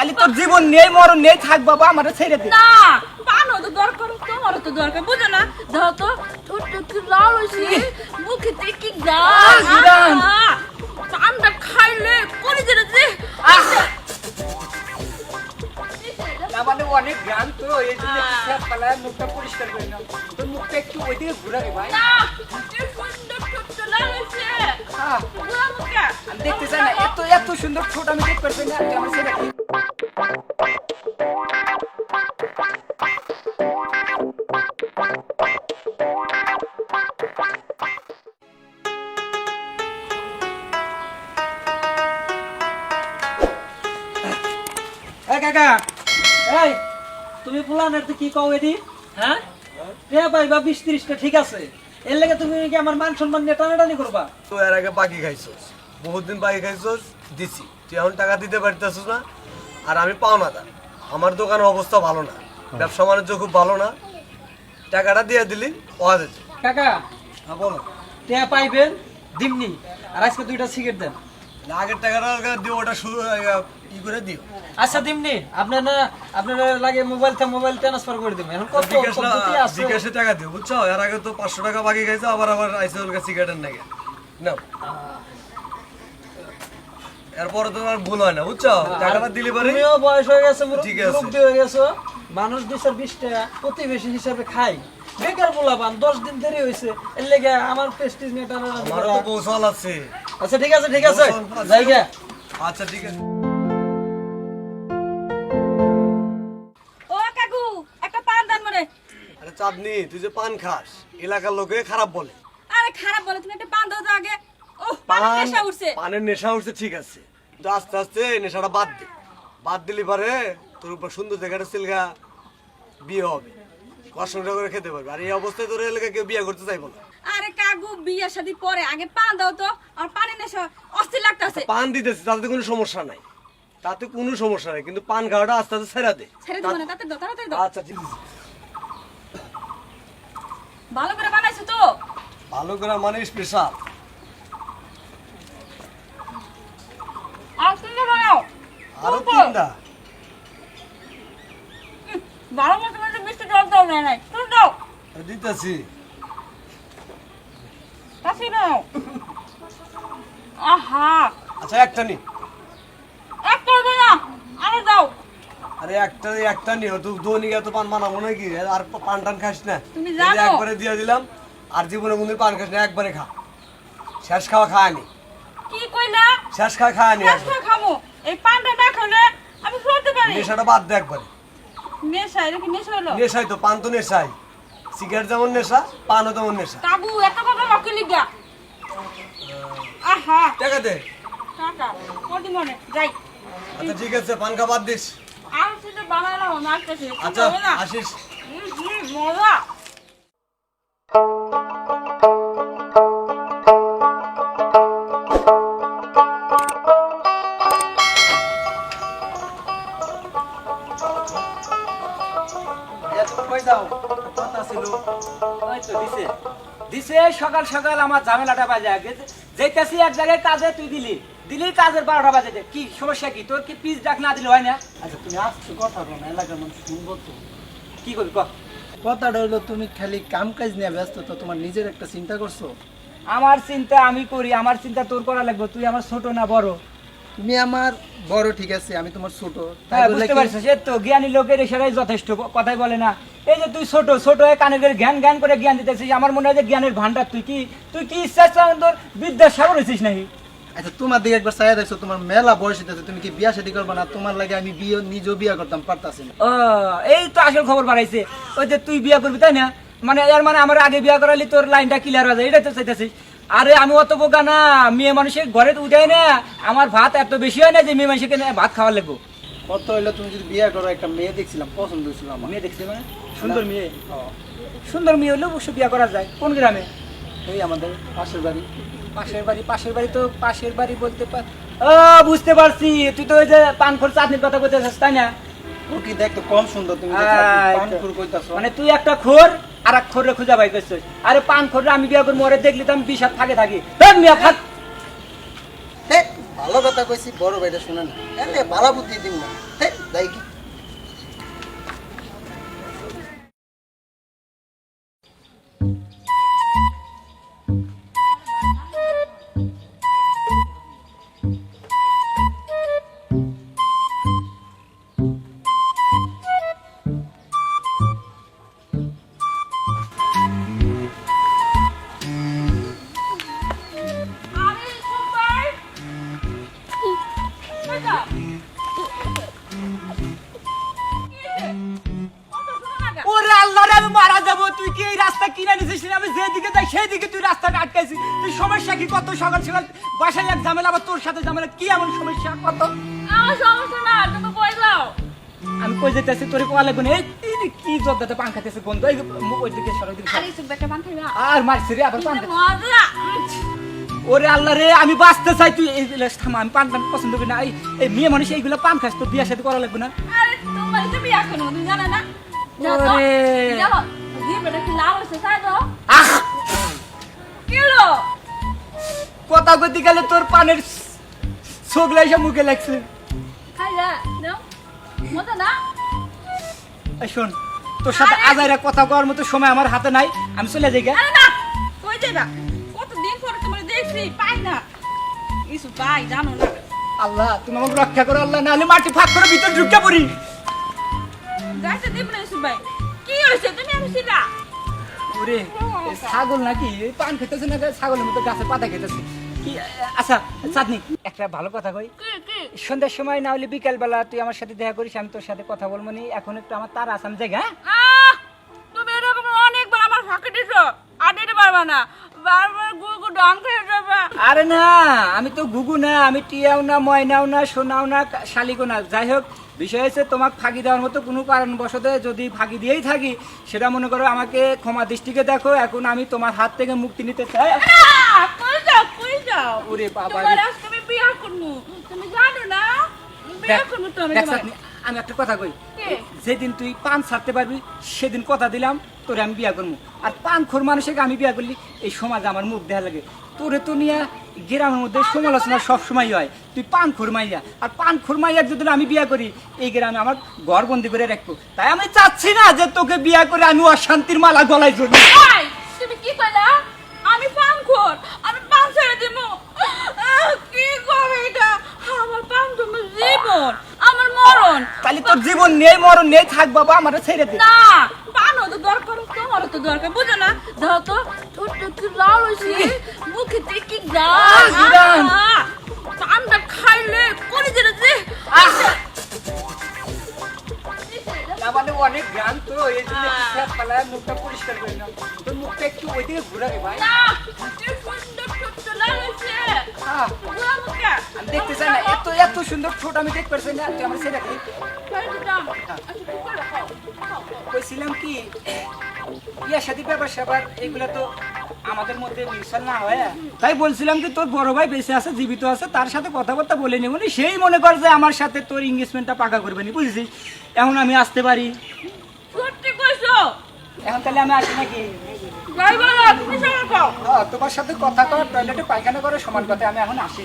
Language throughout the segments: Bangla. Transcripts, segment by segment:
খালি তোর জীবন নেই মরণ নেই থাক বাবা আমার ছেড়ে দে। না পানো তো দরকার তোমারও তো দরকার বুঝো না? দাও তো ঠোঁট কি লাল হয়েছে মুখেতে কি আহ, জিরান। পানটা খাইলে করে দিলে যে। মানে অনেক গান তো এই জন্য পালায় মুখটা পরিষ্কার করে তোর মুখটা একটু ওইদিকে ভাই। না কি মুখে। দেখতে চাই না এত এত সুন্দর ছোট আমি দেখতে পারছি না আমার দে। এই তুমি ফুলানের তো কি কও এদি হ্যাঁ? রে ভাই বা বিশ ত্রিশটা ঠিক আছে। এর লেগে তুমি কি আমার মান সম্মান নিয়ে টানাটানি করবা? তুই এর আগে বাকি খাইছস। বহুত দিন বাকি খাইছস দিছি। তুই এখন টাকা দিতে পারতেছিস না আর আমি পাও না তা আমার দোকানের অবস্থা ভালো না ব্যবসা বাণিজ্য খুব ভালো না। টাকাটা দিয়ে দিলি পাওয়া যেত। কাকা হ্যাঁ বলো। টেয়া পাইবেন দিমনি। আর আজকে দুইটা সিগারেট দেন। টাকাটা দিও ওটা শুরু ই করে দিও। আচ্ছা দিমনি আপনার না আপনার লাগে মোবাইল থেকে মোবাইল ট্রান্সফার করে দিবেন। এখন কত পদ্ধতি আছে? বিকাশে টাকা দিও বুঝছ? এর আগে তো পাঁচশো টাকা বাকি খাইছো আবার আবার কাছে সিগারেটের নাকি না এরপরে তো আর ভুল হয় না বুঝছ? টাকাটা দিলি পারে তুমিও বয়স হয়ে গেছে ঠিক আছে। হয়ে গেছো। মানুষ দুই চার বিশ টাকা প্রতিবেশী হিসাবে খাই বেকার বলাবান দশ দিন দেরি হয়েছে। এর লেগে আমার প্রেস্টিজ নিয়ে আমারও তো কৌশল আছে। আচ্ছা ঠিক আছে ঠিক আছে। কৌশল যাই গে। আচ্ছা ঠিক আছে। ও কাকু একটা পান দান আরে চাঁদনি তুই যে পান খাস এলাকার লোকে খারাপ বলে। আরে খারাপ বলে তুমি একটা পান দাও তো আগে। ও পান নেশা উঠছে। পানের নেশা উঠছে ঠিক আছে। কিন্তু আস্তে আস্তে এই নেশাটা বাদ দে। বাদ দিলি পারে তোর উপর সুন্দর জায়গাটা সিলগা বিয়ে হবে। কষ্ট করে খেতে পারবে। আর এই অবস্থায় তোর এলাকায় কেউ বিয়ে করতে চাইব না। আরে কাকু বিয়ে শাদি পরে। আগে পান দাও তো। আর পানি নেশা অস্থির লাগতাছে। পান দিতেছি তাতে কোনো সমস্যা নাই। তাতে কোনো সমস্যা নাই কিন্তু পান খাওয়াটা আস্তে আস্তে ছেড়া দে। ছেড়ে দিব না তাতে দাও তাড়াতাড়ি দাও। আচ্ছা ঠিক আছে। ভালো করে বানাইছো তো? ভালো করে মানে স্পেশাল আর তুমি বানাও। আরও তিনটা। ভালো মতো মিষ্টি জল দাও না নাই। দাও। দিতেছি। দাও আহা। আচ্ছা একটা নি। একটা হবে না আরে দাও। আরে একটা একটা নিও তুই দৈনিক এত পান মানাবো নাকি? আর পান টান খাস না। তুমি জানো। একবারে দিয়ে দিলাম আর জীবনে কোনদিন পান খাস না একবারে খা। শেষ খাওয়া খায়নি। কি কইলা শেষ খাওয়া খায়নি শেষ করে খামো এই পানটা না খেলে আমি চলতে পারি। নেশাটা বাদ দে একবারে। নেশা এটা কি নেশা হলো? নেশাই তো পান তো নেশাই সিগারেট যেমন নেশা পানও তেমন নেশা। তাবু এত কথা লক্ষ্য লিগা আহা। টাকা দে। টাকা? কোটি মনে? যাই। আচ্ছা ঠিক আছে পান খা বাদ দিস। আর সেটা বানালাম আমি আসতেছি আচ্ছা আশিস আসিস। মজা। দিছে সকাল সকাল আমার ঝামেলাটা বাজে আগে। যেতেছি এক জায়গায় কাজে তুই দিলি। দিলি কাজের বারোটা বাজে। কি সমস্যা কি? তোর কি পিস ডাক না দিলে হয় না? আচ্ছা তুমি আসছো কথা বলো না এলাকার মানুষ শুনব তো। কি করবি ক? কথাটা হলো তুমি খালি কাম কাজ নিয়ে ব্যস্ত তো তোমার নিজের একটা চিন্তা করছ? আমার চিন্তা আমি করি আমার চিন্তা তোর করা লাগবে তুই আমার ছোট না বড়। তুমি আমার বড় ঠিক আছে আমি তোমার ছোট। হ্যাঁ বুঝতে তো জ্ঞানী লোকের এসেরাই যথেষ্ট কথাই বলে না। এই যে তুই ছোট ছোট হয়ে কানে করে জ্ঞান জ্ঞান করে জ্ঞান দিতেছিস আমার মনে হয় যে জ্ঞানের ভান্ডার তুই কি তুই কি ইচ্ছা তোর বিদ্যাসাগর হয়েছিস নাকি? আচ্ছা তোমার দিকে একবার চাইয়া দেখছ তোমার মেলা বয়স হইতেছে তুমি কি বিয়া শাদী করবে না? তোমার লাগে আমি বিয়ে নিজেও বিয়া করতাম পারতাছি না। এই তো আসল খবর বাড়াইছে। ওই যে তুই বিয়া করবি তাই না? মানে এর মানে আমার আগে বিয়া করালি তোর লাইনটা ক্লিয়ার হয়ে যায় এটা তো চাইতেছিস। আরে আমি অত বোকা না মেয়ে মানুষের ঘরে তো উঠাই না। আমার ভাত এত বেশি হয় না যে মেয়ে মানুষকে ভাত খাওয়ার লাগবো। কত হইল তুমি যদি বিয়া করো একটা মেয়ে দেখছিলাম পছন্দ হয়েছিল আমার। মেয়ে দেখছি মানে? সুন্দর মেয়ে? সুন্দর মেয়ে হলেও অবশ্য বিয়া করা যায়। কোন গ্রামে? এই আমাদের পাশের বাড়ি। পাশের বাড়ি পাশের বাড়ি তো পাশের বাড়ি বলতে পার ও বুঝতে পারছি। তুই তো ওই যে পানখোর চাটনির কথা কইতেছিস তাই না? ও কি দেখতে কম সুন্দর তুমি তো। পানপুর কইতাছো। মানে তুই একটা খোর আর এক খোরে খুঁজা ভাই করছিস। আরে পান খোরে আমি বিয়া করে মরে দেখলি তো আমি বিষ থাকে থাকি। মিয়া হে, ভালো কথা কইছি বড় ভাইটা শুনে না। ভালো বুদ্ধি দিন না। হেই, কি আমি যেদিকে যাই সেই দিকে তুই রাস্তাটা আটকাইছিস। তুই সমস্যা কি? কত সকাল সকাল বাসায় এক ঝামেলা আবার তোর সাথে ঝামেলা কি এমন সমস্যা? কত? আমার সমস্যা না তুমি কই যাও? আমি কই যেতেছি? তোর কোয়া লাগবে এই এই কি জব্দাতে পান খাইতেছে এই ওই দিকে সরো, দিকে আরে সুপারটা বান খাইবা। আর মারছি রে আবার পান মজা। ওরে আল্লাহ রে আমি বাঁচতে চাই তুই এই থামা আমি পান পান পছন্দ করি না। এই মেয়ে মানুষ এইগুলো পান খাস তো বিয়ে সাথে করা লাগবে না। আরে তোমার তো বিয়া করো তুমি জানা না? ওরে। কথা কইতে গেলে তোর পানের চোখলা এসে মুখে লাগছে। খাই যা নাও মজা না? এই শোন তোর সাথে আজাইরা কথা কওয়ার মতো সময় আমার হাতে নাই আমি চলে যাই গে। না কই যাইবা? কতদিন পরে তোমার দেখছি পাই না। কিছু পাই জানো না। আল্লাহ তুমি আমাকে রক্ষা করো আল্লাহ নাহলে মাটি ফাঁক করে ভিতর ঢুকে পড়ি। দিব না ইসু ভাই। কি হয়েছে? তুমি আমি সিলা ওরে ছাগল নাকি? পান খেতেছে না ছাগলের মতো গাছে পাতা খেতেছে। কি আচ্ছা চাঁদনি একটা ভালো কথা কই। সন্ধ্যার সময় না হলে বিকাল বেলা তুই আমার সাথে দেখা করিস আমি তোর সাথে কথা বলব নি। এখন একটু আমার তার আসাম জায়গা হ্যাঁ? তুমি এরকম অনেকবার আমার ফাঁকে দিছো। আর দিতে পারবা না। বারবার গু গু ডান খেয়ে আরে না আমি তো গুগু না আমি টিয়াও না ময়নাও না সোনাও না শালিকও না। যাই হোক বিষয় হচ্ছে তোমাকে ফাঁকি দেওয়ার মতো কোনো কারণবশত যদি ফাঁকি দিয়েই থাকি সেটা মনে করো আমাকে ক্ষমা দৃষ্টিকে দেখো এখন আমি তোমার হাত থেকে মুক্তি নিতে চাই। ওরে বাবা। আমি বিয়া করব। তুমি জানো না? বিয়া করব তো আমি দেখ তোমার চাঁদনি, আমি একটা কথা কই। যেদিন তুই পান ছাড়তে পারবি সেদিন কথা দিলাম তোরে আমি বিয়া করব। আর পান খোর মানুষকে আমি বিয়া করলি এই সমাজ আমার মুখ দেখা লাগে। তোরে তো নিয়ে গ্রামের মধ্যে সমালোচনা সবসময় হয়। তুই পান খুরমাইয়া আর পান খুরমাইয়ার যদি আমি বিয়া করি এই গ্রামে আমার ঘর বন্দি করে রাখব। তাই আমি চাচ্ছি না যে তোকে বিয়া করে আমি অশান্তির মালা গলায় এই, তুমি কি কইলা? আমি পান খোর আমি পান ছেড়ে দিব। কি করবে এটা? আমার পান তোমার জীবন আমার মরণ। তাহলে তোর জীবন নেই মরণ নেই থাক বাবা আমার ছেড়ে দে। না দরকার তোমারও তো দরকার। বুঝো না দাও তো লাল হয়েছে মুখে আহ, পানটা খাইলে করে দিলে যে! মানে অনেক গ্রাম তো এই জন্য পালায় মুখটা পরিষ্কার করে নাও। তোর মুখটা একটু ওইদিকে ঘুরাবে ভাই। না কি সুন্দর লাল হয়েছে। আমি দেখতে চাই না এত এত সুন্দর ছোট আমি দেখতে পারছি না তুই আমার কি? কইছিলাম কি বিয়া শাদী ব্যাপার স্যাপার এগুলো তো আমাদের মধ্যে মিশন না হয়। তাই বলছিলাম কি তোর বড় ভাই বেঁচে আছে জীবিত আছে তার সাথে কথাবার্তা বলে নেবনি সেই মনে কর যে আমার সাথে তোর এঙ্গেজমেন্টটা পাকা করবে নি বুঝেছিস? এখন আমি আসতে পারি। সত্যি কইছো? এখন তাহলে আমি আসি নাকি? হ্যাঁ, তোমার সাথে কথা কর টয়লেটে পায়খানা করে সমান কথা আমি এখন আসি।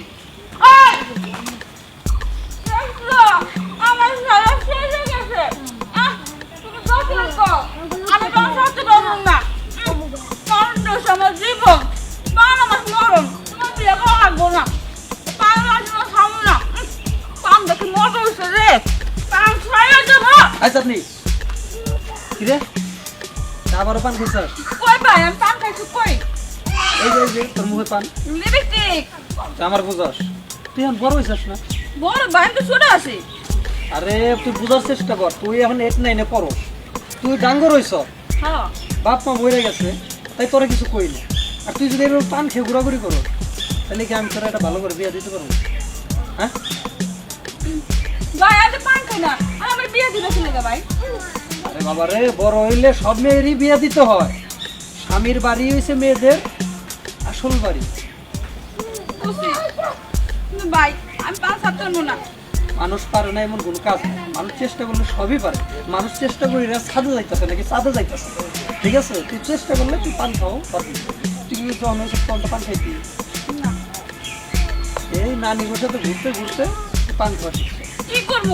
আচ্ছা আপনি। কি রে? আবারও পান খাইছ? কই ভাই আমি পান খাইছি কই? এই যে তোর মুখে পান। লিপস্টিক। আমার বুঝস। তুই এখন বড় হইছিস না? বড় তো ছোট আছি। আরে তুই বুঝার চেষ্টা কর তুই এখন এক নাইনে পড়স। তুই ডাঙ্গর হইছ? হ্যাঁ। বাপ মা মরে গেছে তাই তোরা কিছু কই না। আর তুই যদি এরকম পান খেয়ে ঘোরাঘুরি করো তাহলে কি আমি তোরা একটা ভালো করে বিয়ে দিতে পারব? হ্যাঁ? ভাই আমি পান খাই না আর আমার বিয়ে দিবে ভাই। আরে বাবা রে বড় হইলে সব মেয়েরই বিয়ে দিতে হয়। স্বামীর বাড়ি হয়েছে মেয়েদের আসল বাড়ি। ভাই আমি পান ছাড়তে পারব না। মানুষ পারে না এমন কোনো কাজ। মানুষ চেষ্টা করলে সবই পারে। মানুষ চেষ্টা করি না ছাদে যাইতেছে নাকি চাঁদে যাইতেছে? ঠিক আছে? তুই চেষ্টা করলে তুই পান খাও পারবি তুই কিন্তু অনেক পান খাইতি এই নানির সাথে ঘুরতে ঘুরতে পান খাওয়া কি করব?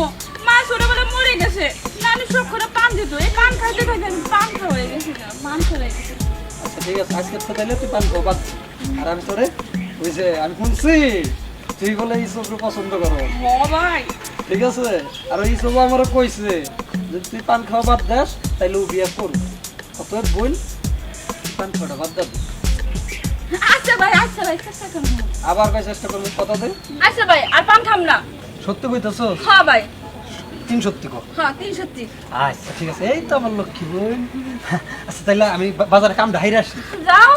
মা ছোটবেলা মরে গেছে। নানি সব করে পান দিত। এই পান খাইতে খাইতে আমি পান খাওয়া হয়ে গেছে পান খাওয়া হয়ে গেছে। আচ্ছা ঠিক আছে আজকে তো তাহলে তুই পান খাওয়া বাদ দে। আর আমি তোরে ওই যে আমি শুনছি তুই বলে পছন্দ করো। ভাই ঠিক আছে? আর আমারও কইছে যে তুই পান খাওয়া বাদ দাস তাইলে ও বিয়ে অতএব তুই পান খাওয়াটা বাদ দাবি আচ্ছা ভাই আচ্ছা ভাই চেষ্টা করব। আবার কয় চেষ্টা করবি কথা দে। আচ্ছা ভাই আর পান খাম না। সত্যি কইতেছ? হ্যাঁ ভাই। তিন সত্যি কর। হ্যাঁ তিন সত্যি। আচ্ছা ঠিক আছে। এই তো আমার লক্ষ্মী বোন। আচ্ছা তাইলে আমি বাজারে কামটা হাইরে আসি। যাও।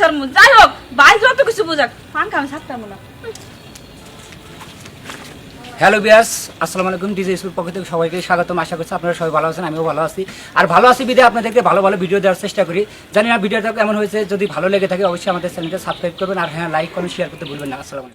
পান খাওয়া যাই হোক ভাই যত কিছু বোঝাক। পাঙ্খা আমি সারতাম না হ্যালো বিয়াস, আসসালামু আলাইকুম, ডিজে স্কুল পক্ষ থেকে সবাইকে স্বাগতম। আশা করছি আপনারা সবাই ভালো আছেন, আমিও ভালো আছি। আর ভালো আছি বিদে, আপনাদেরকে ভালো ভালো ভিডিও দেওয়ার চেষ্টা করি। জানি না ভিডিওটা কেমন হয়েছে, যদি ভালো লেগে থাকে, অবশ্যই আমাদের চ্যানেলটা সাবস্ক্রাইব করবেন। আর হ্যাঁ লাইক কমেন্ট শেয়ার করতে ভুলবেন না। আসসালামু